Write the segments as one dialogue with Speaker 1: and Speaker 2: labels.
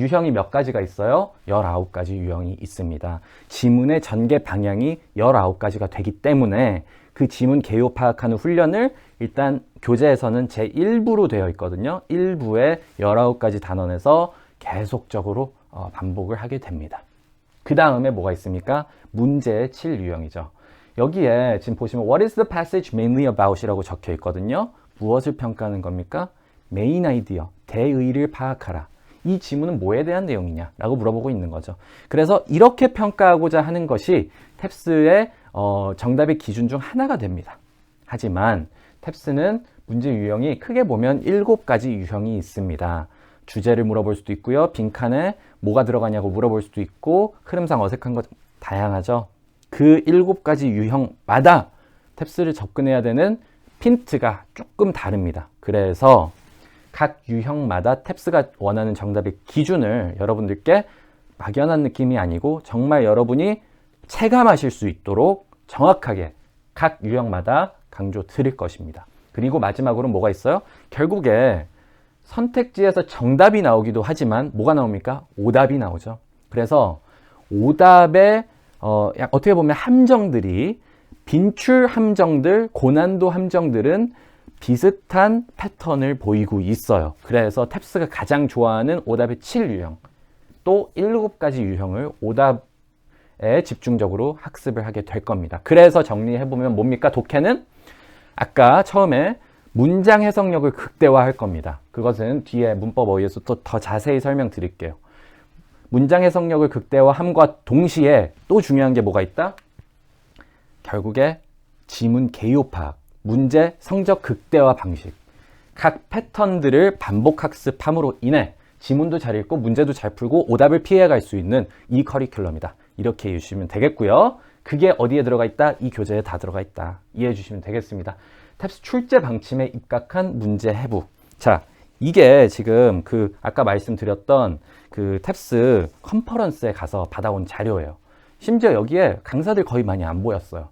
Speaker 1: 유형이 몇 가지가 있어요? 19가지 유형이 있습니다. 지문의 전개 방향이 19가지가 되기 때문에 그 지문 개요 파악하는 훈련을 일단 교재에서는 제1부로 되어 있거든요. 1부에 19가지 단원에서 계속적으로 어, 반복을 하게 됩니다. 그 다음에 뭐가 있습니까? 문제의 7유형이죠. 여기에 지금 보시면 What is the passage mainly about? 이라고 적혀 있거든요. 무엇을 평가하는 겁니까? 메인 아이디어, 대의를 파악하라. 이 지문은 뭐에 대한 내용이냐? 라고 물어보고 있는 거죠. 그래서 이렇게 평가하고자 하는 것이 탭스의 어, 정답의 기준 중 하나가 됩니다. 하지만 탭스는 문제 유형이 크게 보면 7가지 유형이 있습니다. 주제를 물어볼 수도 있고요. 빈칸에 뭐가 들어가냐고 물어볼 수도 있고 흐름상 어색한 것 다양하죠. 그 7가지 유형마다 탭스를 접근해야 되는 핀트가 조금 다릅니다. 그래서 각 유형마다 탭스가 원하는 정답의 기준을 여러분들께 막연한 느낌이 아니고 정말 여러분이 체감하실 수 있도록 정확하게 각 유형마다 강조 드릴 것입니다. 그리고 마지막으로 뭐가 있어요? 결국에 선택지에서 정답이 나오기도 하지만 뭐가 나옵니까? 오답이 나오죠. 그래서 오답의 어, 약 어떻게 보면 함정들이 빈출 함정들, 고난도 함정들은 비슷한 패턴을 보이고 있어요. 그래서 탭스가 가장 좋아하는 오답의 7 유형, 또 7가지 유형을 오답에 집중적으로 학습을 하게 될 겁니다. 그래서 정리해보면 뭡니까? 독해는 아까 처음에 문장 해석력을 극대화할 겁니다. 그것은 뒤에 문법 어휘에서 또 더 자세히 설명드릴게요. 문장 해석력을 극대화함과 동시에 또 중요한 게 뭐가 있다? 결국에 지문 개요 파악, 문제 성적 극대화 방식, 각 패턴들을 반복 학습함으로 인해 지문도 잘 읽고 문제도 잘 풀고 오답을 피해갈 수 있는 이 커리큘럼이다. 이렇게 이해해 주시면 되겠고요. 그게 어디에 들어가 있다? 이 교재에 다 들어가 있다. 이해해 주시면 되겠습니다. 탭스 출제 방침에 입각한 문제 해부. 자, 이게 지금 그 아까 말씀드렸던 그 탭스 컨퍼런스에 가서 받아온 자료예요. 심지어 여기에 강사들 거의 많이 안 보였어요.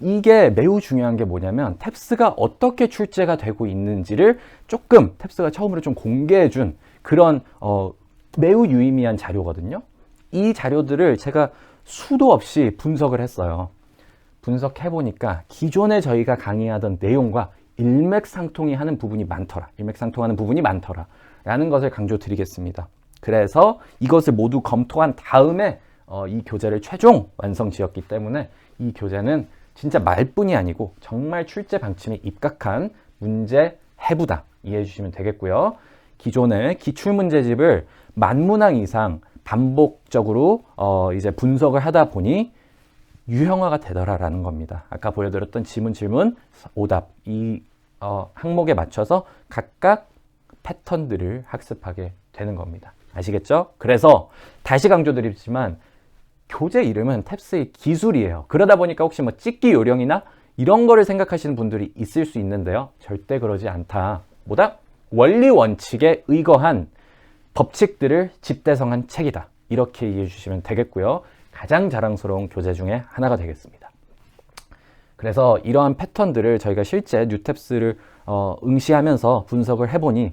Speaker 1: 이게 매우 중요한 게 뭐냐면 탭스가 어떻게 출제가 되고 있는지를 조금 탭스가 처음으로 좀 공개해 준 그런 어, 매우 유의미한 자료거든요. 이 자료들을 제가 수도 없이 분석을 했어요. 분석해 보니까 기존에 저희가 강의하던 내용과 일맥상통이 하는 부분이 많더라. 일맥상통하는 부분이 많더라. 라는 것을 강조드리겠습니다. 그래서 이것을 모두 검토한 다음에 어, 이 교재를 최종 완성 지었기 때문에 이 교재는 진짜 말뿐이 아니고 정말 출제 방침에 입각한 문제 해부다. 이해해 주시면 되겠고요. 기존의 기출문제집을 만 문항 이상 반복적으로 어, 이제 분석을 하다 보니 유형화가 되더라라는 겁니다. 아까 보여드렸던 지문, 질문, 오답 이 어, 항목에 맞춰서 각각 패턴들을 학습하게 되는 겁니다. 아시겠죠? 그래서 다시 강조드리지만 교재 이름은 탭스의 기술이에요. 그러다 보니까 혹시 뭐 찍기 요령이나 이런 거를 생각하시는 분들이 있을 수 있는데요. 절대 그러지 않다. 뭐다? 원리 원칙에 의거한 법칙들을 집대성한 책이다. 이렇게 이해해 주시면 되겠고요. 가장 자랑스러운 교재 중에 하나가 되겠습니다. 그래서 이러한 패턴들을 저희가 실제 뉴탭스를 어, 응시하면서 분석을 해보니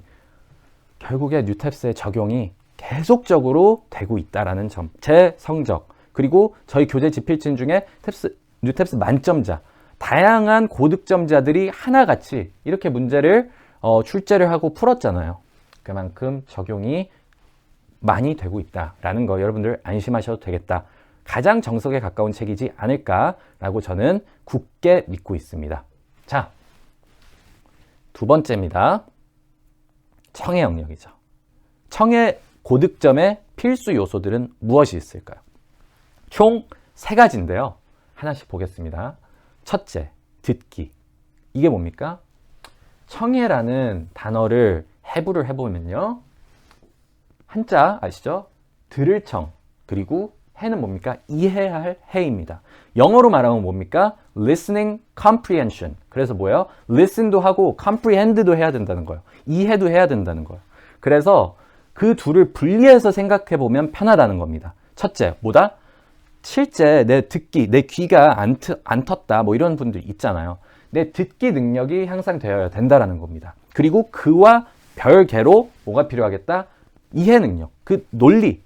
Speaker 1: 결국에 뉴탭스의 적용이 계속적으로 되고 있다라는 점. 제 성적 그리고 저희 교재 지필진 중에 탭스, 뉴탭스 만점자 다양한 고득점자들이 하나같이 이렇게 문제를 어, 출제를 하고 풀었잖아요. 그만큼 적용이 많이 되고 있다라는 거 여러분들 안심하셔도 되겠다. 가장 정석에 가까운 책이지 않을까라고 저는 굳게 믿고 있습니다. 자, 두 번째입니다. 청해 영역이죠. 청해 고득점의 필수 요소들은 무엇이 있을까요? 총 세 가지인데요. 하나씩 보겠습니다. 첫째, 듣기. 이게 뭡니까? 청해라는 단어를 해부를 해보면요. 한자 아시죠? 들을 청, 그리고 해는 뭡니까? 이해할 야 해입니다. 영어로 말하면 뭡니까? listening comprehension. 그래서 뭐예요? listen도 하고 comprehend도 해야 된다는 거예요. 이해도 해야 된다는 거예요. 그래서 그 둘을 분리해서 생각해 보면 편하다는 겁니다. 첫째, 뭐다? 실제 내 듣기, 내 귀가 안, 트, 안 텄다, 뭐 이런 분들 있잖아요. 내 듣기 능력이 향상되어야 된다라는 겁니다. 그리고 그와 별개로 뭐가 필요하겠다? 이해 능력, 그 논리,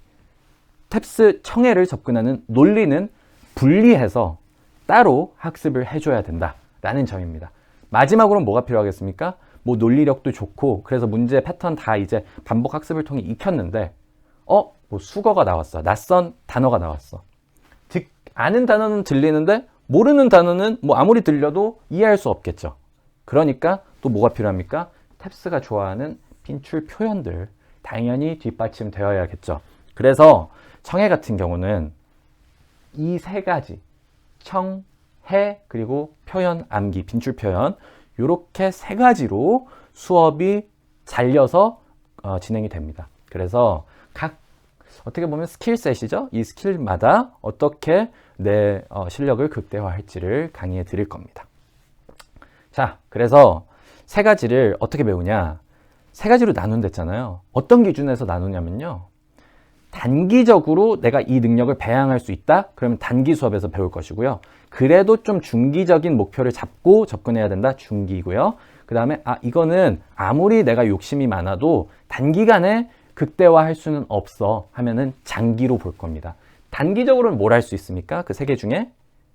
Speaker 1: 탭스 청해를 접근하는 논리는 분리해서 따로 학습을 해줘야 된다라는 점입니다. 마지막으로 뭐가 필요하겠습니까? 뭐 논리력도 좋고 그래서 문제 패턴 다 이제 반복 학습을 통해 익혔는데 어? 뭐 수거가 나왔어. 낯선 단어가 나왔어. 즉 아는 단어는 들리는데 모르는 단어는 뭐 아무리 들려도 이해할 수 없겠죠. 그러니까 또 뭐가 필요합니까? 탭스가 좋아하는 빈출 표현들 당연히 뒷받침되어야겠죠. 그래서 청해 같은 경우는 이 세 가지 청, 해 그리고 표현, 암기, 빈출 표현 이렇게 세 가지로 수업이 잘려서 어, 진행이 됩니다. 그래서 각 어떻게 보면 스킬셋이죠. 이 스킬마다 어떻게 내 어, 실력을 극대화할지를 강의해 드릴 겁니다. 자, 그래서 세 가지를 어떻게 배우냐? 세 가지로 나눈댔잖아요. 어떤 기준에서 나누냐면요. 단기적으로 내가 이 능력을 배양할 수 있다? 그러면 단기 수업에서 배울 것이고요. 그래도 좀 중기적인 목표를 잡고 접근해야 된다? 중기고요. 그 다음에, 아, 이거는 아무리 내가 욕심이 많아도 단기간에 극대화할 수는 없어 하면은 장기로 볼 겁니다. 단기적으로는 뭘 할 수 있습니까? 그 세 개 중에?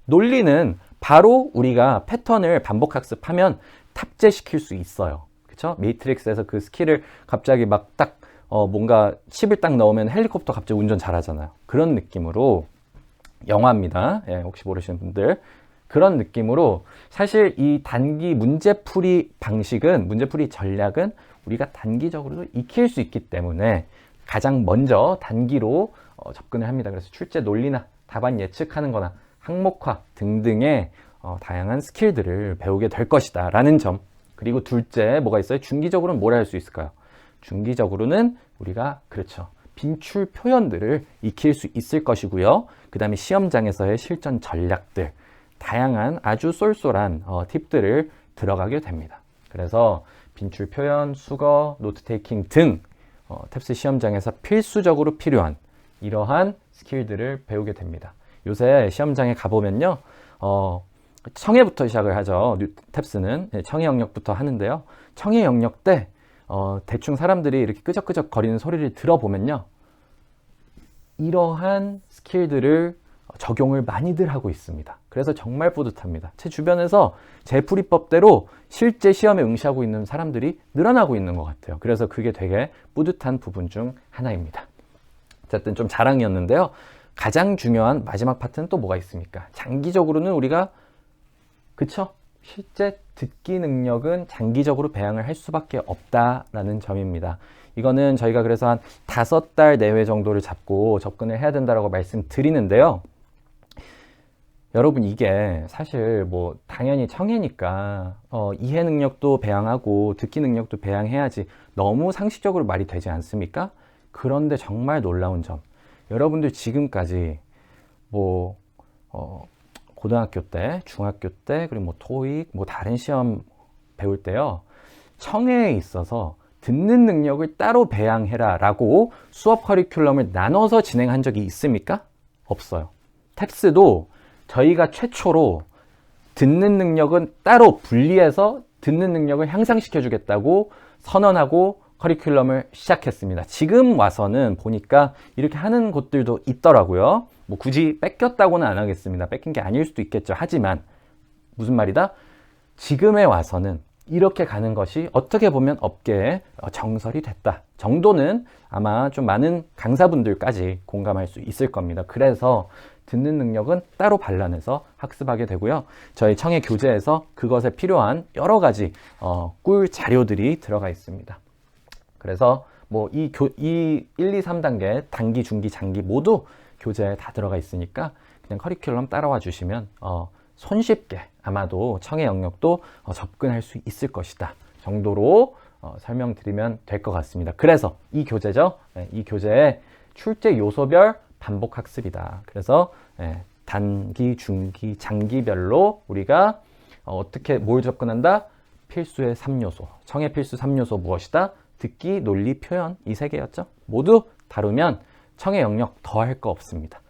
Speaker 1: 논리는 바로 우리가 패턴을 반복 학습하면 탑재시킬 수 있어요. 그쵸? 메이트릭스에서 그 스킬을 갑자기 막 딱, 어, 뭔가 10을 딱 넣으면 헬리콥터 갑자기 운전 잘하잖아요. 그런 느낌으로 영화입니다. 예, 혹시 모르시는 분들. 그런 느낌으로 사실 이 단기 문제풀이 방식은, 문제풀이 전략은 우리가 단기적으로도 익힐 수 있기 때문에 가장 먼저 단기로 어, 접근을 합니다. 그래서 출제 논리나 답안 예측하는 거나 항목화 등등의 어, 다양한 스킬들을 배우게 될 것이다 라는 점 그리고 둘째 뭐가 있어요? 중기적으로는 뭘 할 수 있을까요? 중기적으로는 우리가 그렇죠 빈출 표현들을 익힐 수 있을 것이고요 그 다음에 시험장에서의 실전 전략들 다양한 아주 쏠쏠한 어, 팁들을 들어가게 됩니다 그래서 빈출 표현, 수거, 노트 테이킹 등 어, 탭스 시험장에서 필수적으로 필요한 이러한 스킬들을 배우게 됩니다. 요새 시험장에 가보면요, 어, 청해부터 시작을 하죠. 뉴, 탭스는 네, 청해 영역부터 하는데요. 청해 영역 때 어, 대충 사람들이 이렇게 끄적끄적 거리는 소리를 들어보면요, 이러한 스킬들을 적용을 많이들 하고 있습니다. 그래서 정말 뿌듯합니다. 제 주변에서 제 풀이법대로 실제 시험에 응시하고 있는 사람들이 늘어나고 있는 것 같아요. 그래서 그게 되게 뿌듯한 부분 중 하나입니다. 어쨌든 좀 자랑이었는데요. 가장 중요한 마지막 파트는 또 뭐가 있습니까? 장기적으로는 우리가 그쵸? 실제 듣기 능력은 장기적으로 배양을 할 수밖에 없다라는 점입니다. 이거는 저희가 그래서 한 다섯 달 내외 정도를 잡고 접근을 해야 된다고 말씀드리는데요. 여러분 이게 사실 뭐 당연히 청해니까 어, 이해 능력도 배양하고 듣기 능력도 배양해야지 너무 상식적으로 말이 되지 않습니까? 그런데 정말 놀라운 점 여러분들 지금까지 뭐 어, 고등학교 때, 중학교 때, 그리고 뭐 토익, 뭐 다른 시험 배울 때요. 청해에 있어서 듣는 능력을 따로 배양해라 라고 수업 커리큘럼을 나눠서 진행한 적이 있습니까? 없어요. 탭스도 저희가 최초로 듣는 능력은 따로 분리해서 듣는 능력을 향상시켜 주겠다고 선언하고 커리큘럼을 시작했습니다. 지금 와서는 보니까 이렇게 하는 곳들도 있더라고요. 뭐 굳이 뺏겼다고는 안 하겠습니다. 뺏긴 게 아닐 수도 있겠죠. 하지만 무슨 말이다? 지금에 와서는 이렇게 가는 것이 어떻게 보면 업계에 정설이 됐다 정도는 아마 좀 많은 강사분들까지 공감할 수 있을 겁니다. 그래서 듣는 능력은 따로 반란해서 학습하게 되고요. 저희 청해 교재에서 그것에 필요한 여러 가지 어, 꿀 자료들이 들어가 있습니다. 그래서 뭐이 이 1, 2, 3단계 단기, 중기, 장기 모두 교재에 다 들어가 있으니까 그냥 커리큘럼 따라와 주시면 어, 손쉽게 아마도 청해 영역도 어, 접근할 수 있을 것이다 정도로 어, 설명드리면 될 것 같습니다. 그래서 이 교재죠. 네, 이 교재의 출제 요소별 반복 학습이다. 그래서 네, 단기, 중기, 장기별로 우리가 어, 어떻게 뭘 접근한다? 필수의 3요소. 청해 필수 3요소 무엇이다? 듣기, 논리, 표현 이 세 개였죠. 모두 다루면 청해 영역 더 할 거 없습니다.